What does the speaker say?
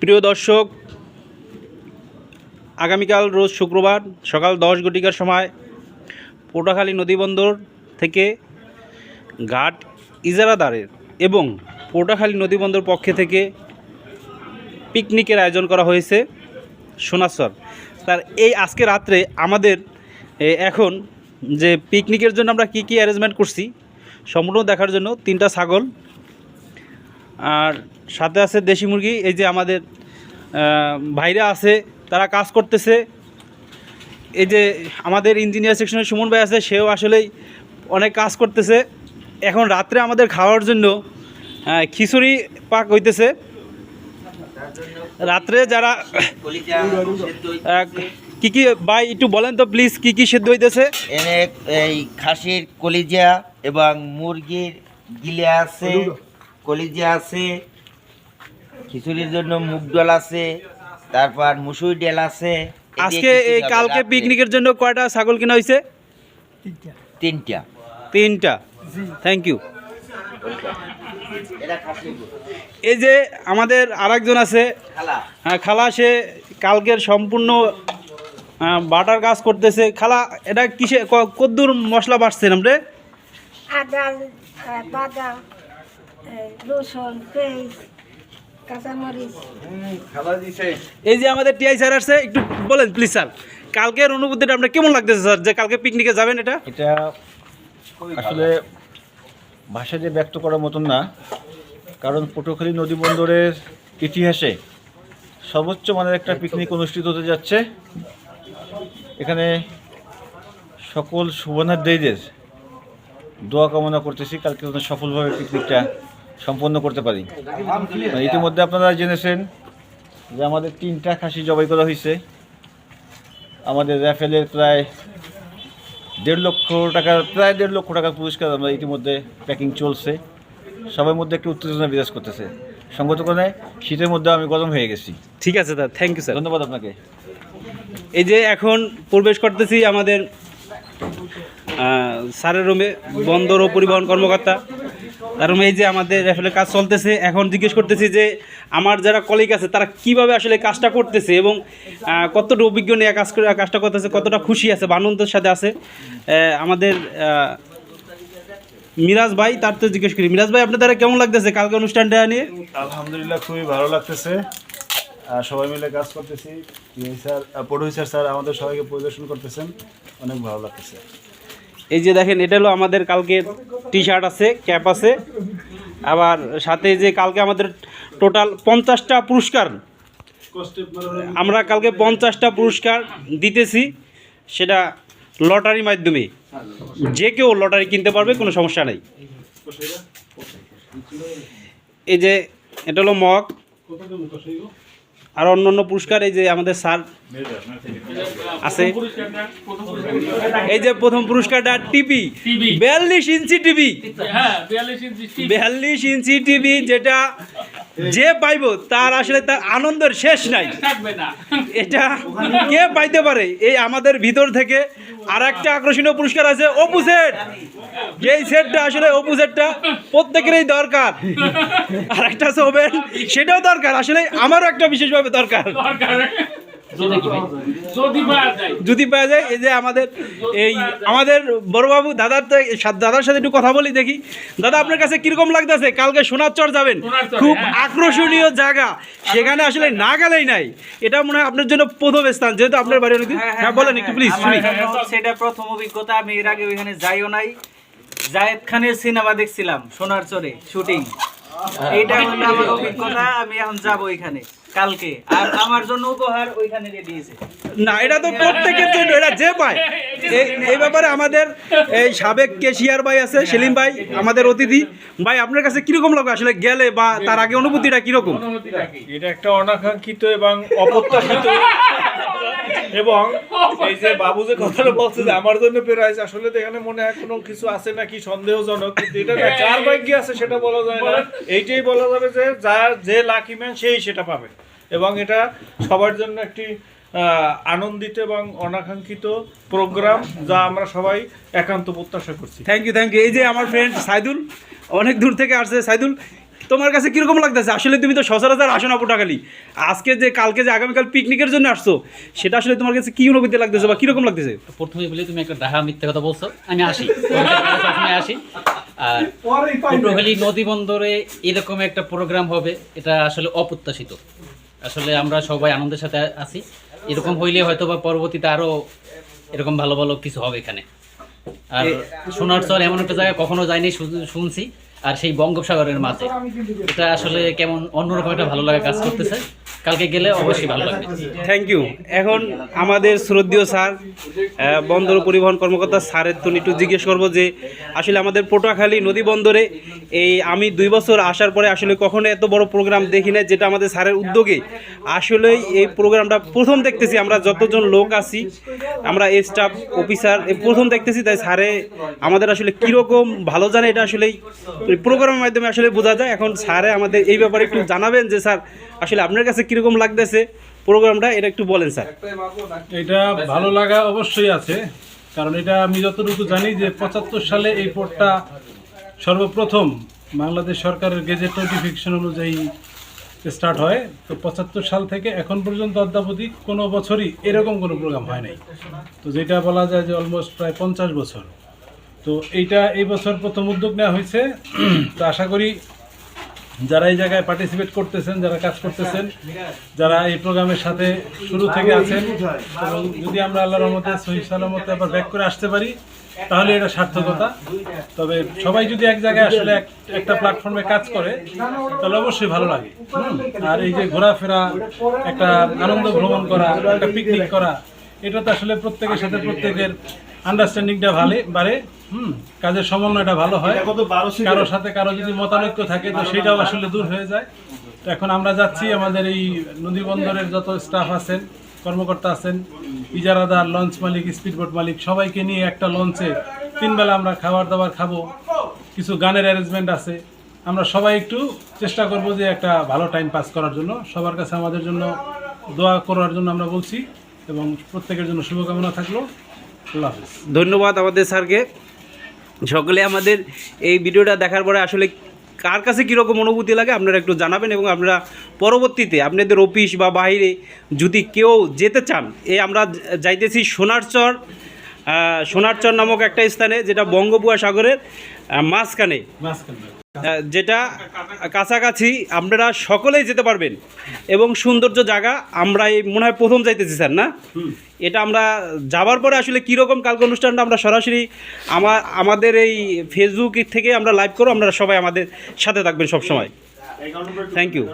প্রিয় দর্শক, আগামীকাল রোজ শুক্রবার সকাল দশ ঘটিকার সময় পোটাখালী নদীবন্দর থেকে ঘাট ইজারাদারের এবং পোটাখালী নদীবন্দর পক্ষে থেকে পিকনিকের আয়োজন করা হয়েছে সোনাশ্বর তার এই আজকে রাত্রে আমাদের এখন যে পিকনিকের জন্য আমরা কি কি অ্যারেঞ্জমেন্ট করছি, সম্পূর্ণ দেখার জন্য তিনটা ছাগল আর সাথে আছে দেশি মুরগি, এই যে আমাদের ভাইরা আছে, তারা কাজ করতেছে। এই যে আমাদের ইঞ্জিনিয়ার সেকশনের সুমন ভাই আছে, সেও আসলেই অনেক কাজ করতেছে। এখন রাত্রে আমাদের খাওয়ার জন্য খিচুড়ি পাক হইতেছে। রাত্রে যারা কি কি, ভাই, একটু বলেন তো প্লিজ কি কি সিদ্ধ হইতেছে? এই খাসির কলিজা এবং মুরগির গিলে আছে। কলিজা আছে খিচুড়ির জন্য মুগ ডাল আছে তারপর মুসুর ডাল আছে। আজকে এই কালকে পিকনিকের জন্য কয়টা ছাগল কেনা হয়েছে? তিনটা। তিনটা। Thank you. এই যে আমাদের আরেকজন আছে খালা। হ্যাঁ, খালা সে কালকের সম্পূর্ণ বাটার কাজ করতেছে। খালা এটা কিসে ক- কদ্দুর মশলা আদা আহ, বাদাম। এই, যে আমাদের টিআই স্যার আসছে একটু বলেন প্লিজ স্যার। কালকের অনুভূতিটা আপনার কেমন লাগতেছে স্যার? যে কালকে পিকনিকে যাবেন এটা? এটা আসলে ভাষা দিয়ে ব্যক্ত করার মতন না। কারণ পটুয়াখালী নদী বন্দরের ইতিহাসে সর্বোচ্চ মানের একটা পিকনিক অনুষ্ঠিত হতে যাচ্ছে। এখানে সকল সুবর্ণাদ্রীদের দোয়া কামনা করতেছি। কালকে সফলভাবে পিকনিকটা সম্পন্ন করতে পারি। ইতিমধ্যে আপনারা জেনেছেন যে আমাদের তিনটা খাসি জবাই করা হয়েছে। আমাদের র্যাফেলের প্রায় দেড় লক্ষ টাকা প্রায় দেড় লক্ষ টাকার পুরস্কার আমরা ইতিমধ্যে প্যাকিং চলছে। সবার মধ্যে একটু উত্তেজনা বিরাজ করতেছে। সঙ্গত কারণে শীতের মধ্যে আমি গরম হয়ে গেছি। ঠিক আছে স্যার থ্যাংক ইউ স্যার ধন্যবাদ আপনাকে। এই যে এখন প্রবেশ করতেছি আমাদের স্যারের রুমে বন্দর ও পরিবহন কর্মকর্তা। রুমে এই যে আমাদের আসলে কাজ চলতেছে, এখন জিজ্ঞেস করতেছি যে আমার যারা কলিগ আছে, তারা কীভাবে আসলে কাজটা করতেছে এবং কতটা অভিজ্ঞ নিয়ে কাজ করে, কাজটা করতেছে, কতটা খুশি আছে, বা আনন্দের সাথে আছে। আমাদের মিরাজ ভাই, তার তো জিজ্ঞেস করি, মিরাজ ভাই আপনার দ্বারা কেমন লাগতেছে কালকে অনুষ্ঠানটা নিয়ে? আলহামদুলিল্লাহ, খুবই ভালো লাগতেছে। সবাই মিলে কাজ করতেছি। স্যার প্রডিউসার স্যার আমাদের সবাইকে পরিদর্শন করতেছেন। অনেক ভালো লাগতেছে। এই যে দেখেন, এটা হলো আমাদের কালকে টি শার্ট আছে ক্যাপ আছে। আবার সাথে যে কালকে আমাদের টোটাল পঞ্চাশটা পুরস্কার, আমরা কালকে পঞ্চাশটা পুরস্কার দিতেছি, সেটা লটারির মাধ্যমে। যে কেউ লটারি কিনতে পারবে, কোনো সমস্যা নেই। এই যে, এটা হলো মগ। আর অন্য অন্য পুরস্কার এই যে আমাদের স্যার আছে। এই যে প্রথম পুরস্কারটা টিভি বিয়াল্লিশ ইঞ্চি টিভি। বিয়াল্লিশ ইঞ্চি টিভি যেটা যে পাইব তার আসলে তার আনন্দের শেষ নাই। এটা কে পাইতে পারে? এই আমাদের ভিতর থেকে আর একটা আকর্ষণীয় পুরস্কার আছে অপু সেট যেই সেটটা আসলে অপু সেটটা প্রত্যেকেরই দরকার। আর একটা আছে ওভেন সেটাও দরকার। আসলে আমারও একটা বিশেষভাবে দরকার। যদি পাওয়া যায়। এই যে আমাদের এই আমাদের বড়বাবু দাদার তো দাদার সাথে একটু কথা বলি দেখি। দাদা আপনার কাছে কীরকম লাগতেছে? কালকে সোনার চর যাবেন খুব আকর্ষণীয় জায়গা। সেখানে আসলে না গেলেই নাই। এটা মনে হয় আপনার জন্য প্রথম স্থান। যেহেতু আপনার বাড়ি অনেকদিন। হ্যাঁ বলেন একটু প্লিজ শুনি। সেটা প্রথম অভিজ্ঞতা। আমি এর আগে ওইখানে যাইও নাই। জায়েদ খানের সিনেমা দেখছিলাম সোনার চরে শুটিং। এইটা হলো আমার অভিজ্ঞতা আমি এখন যাব ওইখানে কালকে। আর আমার জন্য উপহার ওইখানে আছে না এটা তো প্রত্যেকের জন্য এটা যে পায়। এই- ব্যাপারে আমাদের এই সাবেক কেশিয়ার ভাই আছে সেলিম ভাই আমাদের অতিথি। ভাই আপনার কাছে কীরকম লাগবে আসলে? গেলে বা তার আগে অনুভূতিটা কীরকম? এটা একটা অনাকাঙ্ক্ষিত এবং অপ্রত্যাশিত এবং এই যে বাবু যে কথাটা বলছে যে আমার জন্য প্রাইজ আসলে তো এখানে মনে হয় কোনো কিছু আছে নাকি সন্দেহজনক কিন্তু এটা না যার ভাগ্যে আছে সেটা বলা যায় না। এইটাই বলা যাবে যে যার যে লাকি ম্যান সেই সেটা পাবে। এবং এটা সবার জন্য একটি আনন্দিত এবং অনাকাঙ্ক্ষিত প্রোগ্রাম যা আমরা সবাই একান্ত প্রত্যাশা করছি। থ্যাংক ইউ থ্যাংক ইউ এই যে আমার ফ্রেন্ড সাইদুল অনেক দূর থেকে আসছে। সাইদুল তোমার কাছে কীরকম লাগতেছে? আসলে তুমি তো সচরাচর আসো না পটুয়াখালী আজকে যে কালকে যে আগামীকাল পিকনিকের জন্য আসছো সেটা আসলে তোমার কাছে কি অনুভূতি লাগতেছে বা কীরকম লাগতেছে? প্রথমে বলি তুমি একটা ডাহা মিথ্যা কথা বলছো আমি আসি। সবসময় আসি। আর পটুয়াখালী নদী বন্দরে এরকম একটা প্রোগ্রাম হবে এটা আসলে অপ্রত্যাশিত। আসলে আমরা সবাই আনন্দের সাথে আছি। এরকম হইলে হয়তো বা পরবর্তীতে আরও এরকম ভালো ভালো কিছু হবে এখানে। আর সোনার চর এমন একটা জায়গায় কখনো যায়নি শুনছি। আর সেই বঙ্গোপসাগরের মাঝে। এটা আসলে কেমন অন্যরকম একটা ভালো লাগা কাজ করতেছে। কালকে গেলে অবশ্যই ভালো লাগবে। থ্যাংক ইউ এখন আমাদের শ্রদ্ধীয় স্যার বন্দর পরিবহন কর্মকর্তা স্যারের তো একটু জিজ্ঞেস করব যে, আসলে আমাদের পটুয়াখালী নদী বন্দরে এই আমি দুই বছর আসার পরে আসলে কখনো এত বড় প্রোগ্রাম দেখি না যেটা আমাদের স্যারের উদ্যোগে। আসলেই এই প্রোগ্রামটা প্রথম দেখতেছি আমরা যতজন লোক আছি, আমরা স্টাফ অফিসার প্রথম দেখতেছি, তাই স্যারে আমাদের আসলে কীরকম ভালো জানে এটা আসলেই প্রোগ্রামের মাধ্যমে আসলে বোঝা যায়। এখন স্যারে আমাদের এই ব্যাপারে একটু জানাবেন যে, স্যার আসলে আপনার কাছে কীরকম লাগতেছে প্রোগ্রামটা, এটা একটু বলেন স্যার। এটা ভালো লাগা অবশ্যই আছে, কারণ এটা আমি যতটুকু জানি যে পঁচাত্তর সালে এই পোর্টটা সর্বপ্রথম বাংলাদেশ সরকারের গেজেট নোটিফিকেশন অনুযায়ী স্টার্ট হয়। তো পঁচাত্তর সাল থেকে এখন পর্যন্ত অদ্যাবধি কোনো বছরই এরকম কোনো প্রোগ্রাম হয় নাই। তো যেটা বলা যায় যে অলমোস্ট প্রায় পঞ্চাশ বছর। তো এইটা এই বছর প্রথম উদ্যোগ নেওয়া হয়েছে। তো আশা করি যারা এই জায়গায় পার্টিসিপেট করতেছেন, যারা কাজ করতেছেন, যারা এই প্রোগ্রামের সাথে শুরু থেকে আছেন, এবং যদি আমরা আল্লাহর রহমতে, সহি সালামতে আবার ব্যাক করে আসতে পারি, তাহলে এটা সার্থকতা। তবে সবাই যদি এক জায়গায় আসলে এক- একটা প্ল্যাটফর্মে কাজ করে, তাহলে অবশ্যই ভালো লাগে। আর এই যে ঘোরাফেরা, একটা আনন্দ ভ্রমণ করা, একটা পিকনিক করা এটা তো আসলে প্রত্যেকের সাথে প্রত্যেকের আন্ডারস্ট্যান্ডিংটা ভালো বাড়ে। হুম কাজের সমন্বয়টা ভালো হয়। কারোর সাথে কারও যদি মতানৈক্য থাকে তো সেটাও আসলে দূর হয়ে যায়। তো এখন আমরা যাচ্ছি আমাদের এই নদী বন্দরের যত স্টাফ আছেন কর্মকর্তা আছেন ইজারাদার লঞ্চ মালিক স্পিডবোট মালিক সবাইকে নিয়ে একটা লঞ্চে তিনবেলা আমরা খাবার দাবার খাব। কিছু গানের অ্যারেঞ্জমেন্ট আছে। আমরা সবাই একটু চেষ্টা করব যে একটা ভালো টাইম পাস করার জন্য। সবার কাছে আমাদের জন্য দোয়া করার জন্য আমরা বলছি। এবং প্রত্যেকের জন্য শুভকামনা থাকল। আল্লাহ হাফিজ। ধন্যবাদ আমাদের স্যারকে। সকলে আমাদের এই ভিডিওটা দেখার পরে আসলে কার কাছে কীরকম অনুভূতি লাগে আপনারা একটু জানাবেন এবং আপনারা পরবর্তীতে আপনাদের অফিস বা বাইরে যদি কেউ যেতে চান এ আমরা যাইতেছি সোনারচর সোনারচর নামক একটা স্থানে যেটা বঙ্গোপসাগরের সাগরের মাঝখানে। মাঝখানে যেটা কাছাকাছি আপনারা সকলেই যেতে পারবেন এবং সৌন্দর্য জায়গা আমরা এই মনে হয় প্রথম যাইতেছি স্যার না? এটা আমরা যাবার পরে আসলে কীরকম কালকে অনুষ্ঠানটা আমরা সরাসরি আমার আমাদের এই ফেসবুক থেকে আমরা লাইভ করো আপনারা সবাই আমাদের সাথে থাকবেন সবসময়। Thank you